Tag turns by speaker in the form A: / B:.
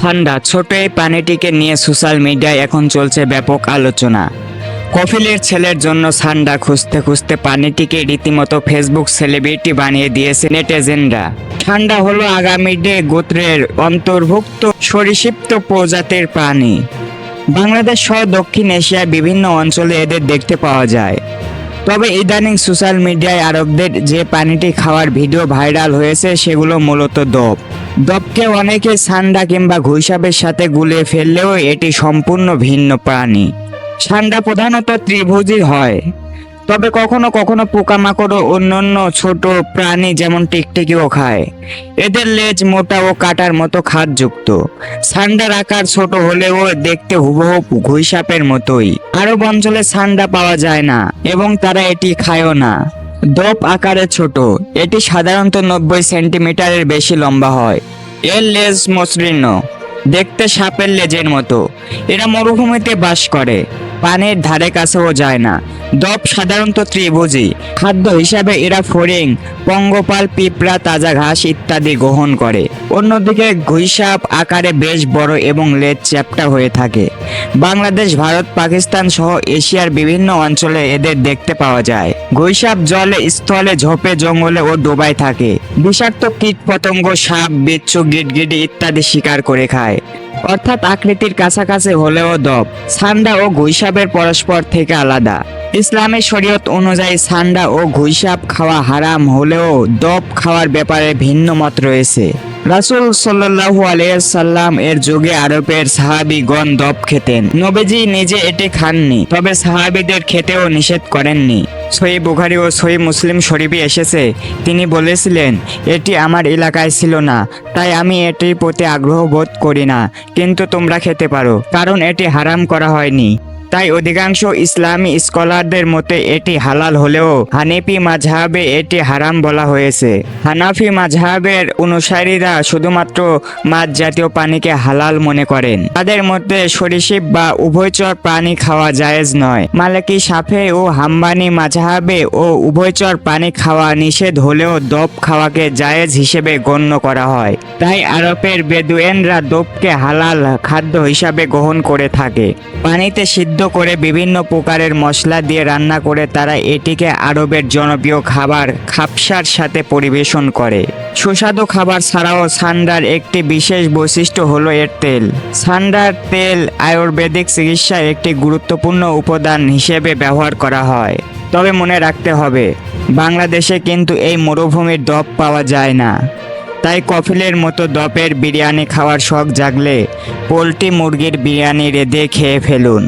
A: ঠান্ডা ছোট এই প্রাণীটিকে নিয়ে সোশ্যাল মিডিয়ায় এখন চলছে ব্যাপক আলোচনা। কফিলের ছেলের জন্য সান্ডা খুঁজতে খুঁজতে পানিটিকে রীতিমতো ফেসবুক সেলিব্রিটি বানিয়ে দিয়েছে নেটিজেনরা। ঠান্ডা হলো আগামী ডে গোত্রের অন্তর্ভুক্ত সরীসৃপ্ত প্রজাতির প্রাণী। বাংলাদেশ সহ দক্ষিণ এশিয়ার বিভিন্ন অঞ্চলে এদের দেখতে পাওয়া যায়। তবে ইদানিং সোশ্যাল মিডিয়ায় আরবদের যে পানিটি খাওয়ার ভিডিও ভাইরাল হয়েছে সেগুলো মূলত দপ। দপকে অনেকে সান্ডা কিংবা ঘুইসাপের সাথে গুলিয়ে ফেললেও এটি সম্পূর্ণ ভিন্ন প্রাণী। সান্ডা প্রধানত ত্রিভুজী হয়। তবে কখনো কখনো পোকামাকড় ও অন্যান্য ছোট প্রাণী যেমন টিকটিকিও খায়। এদের লেজ মোটা ও কাটার মতো খাদযুক্ত। সান্ডার আকার ছোট হলেও দেখতে হুবহু ঘুইসাপের মতোই। আরব অঞ্চলে সান্ডা পাওয়া যায় না এবং তারা এটি খায়ও না। দপ আকারে ছোট। এটি সাধারণত নব্বই সেন্টিমিটারের বেশি লম্বা হয়। এর লেজ মসৃণ। দেখতে সাপের লেজের মতো। এরা মরুভূমিতে বাস করে। পানির ধারে কাছেও যায় না। দপ সাধারণত ত্রিভুজী। খাদ্য হিসাবে এরা ফড়িং, পঙ্গপাল, পিঁপড়া, তাজা ঘাস ইত্যাদি গ্রহণ করে। অন্যদিকে ঘুইসাপ আকারে বেশ বড় এবং লেজ চ্যাপ্টা হয়ে থাকে। বাংলাদেশ, ভারত, পাকিস্তান সহ এশিয়ার বিভিন্ন অঞ্চলে এদের দেখতে পাওয়া যায়। ঘুইসাপ জলে, স্থলে, ঝোপে, জঙ্গলে ও ডোবায় থাকে। বিষাক্ত কীট পতঙ্গ সাপ, বিচ্ছু, গিটগিটি ইত্যাদি শিকার করে খায়। অর্থাৎ আকৃতির কাছাকাছি হলেও দব। সান্দা ও ঘুইসাপের পরস্পর থেকে আলাদা। ইসলামের শরীয়ত অনুযায়ী সান্ডা ও ঘুইসাপ খাওয়া হারাম হলেও দব খাওয়ার ব্যাপারে ভিন্ন মত রয়েছে। রাসূল আলাইহি সাল্লাম এর যুগে আরবের সাহাবীগণ দপ খেতেন। নবীজি নিজে এটি খাননি, তবে সাহাবীদের খেতেও নিষেধ করেননি। সহি বুখারি ও সহি মুসলিম শরীফে এসেছে, তিনি বলেছিলেন, এটি আমার এলাকায় ছিল না, তাই আমি এটির প্রতি আগ্রহ বোধ করি না, কিন্তু তোমরা খেতে পারো, কারণ এটি হারাম করা হয়নি। তাই অধিকাংশ ইসলামী স্কলারদের মতে এটি হালাল হলেও হানিফি মাঝহাবে এটি হারাম বলা হয়েছে। হানাফি মাঝহাবের অনুসারীরা শুধুমাত্র মাছ জাতীয় প্রাণীকে হালাল মনে করেন। তাদের মধ্যে সরিষিপ বা উভয়চর প্রাণী খাওয়া জায়েজ নয়। মালিকি সাফে ও হাম্বানি মাঝহাবে ও উভয়চর প্রাণী খাওয়া নিষেধ হলেও দপ খাওয়াকে জায়েজ হিসেবে গণ্য করা হয়। তাই আরবের বেদুয়েনরা দপকে হালাল খাদ্য হিসাবে গ্রহণ করে থাকে। পানিতে সিদ্ধ করে বিভিন্ন প্রকারের মশলা দিয়ে রান্না করে তারা এটিকে আরবের জনপ্রিয় খাবার খাপসার সাথে পরিবেশন করে। সুস্বাদু খাবার ছাড়াও সান্ডার একটি বিশেষ বৈশিষ্ট্য হলো এর তেল। সান্ডার তেল আয়ুর্বেদিক চিকিৎসায় একটি গুরুত্বপূর্ণ উপাদান হিসেবে ব্যবহার করা হয়। তবে মনে রাখতে হবে, বাংলাদেশে কিন্তু এই মরুভূমির দপ পাওয়া যায় না। তাই কফিলের মতো দপের বিরিয়ানি খাওয়ার শখ জাগলে পোলট্রি মুরগির বিরিয়ানি রেঁধে খেয়ে ফেলুন।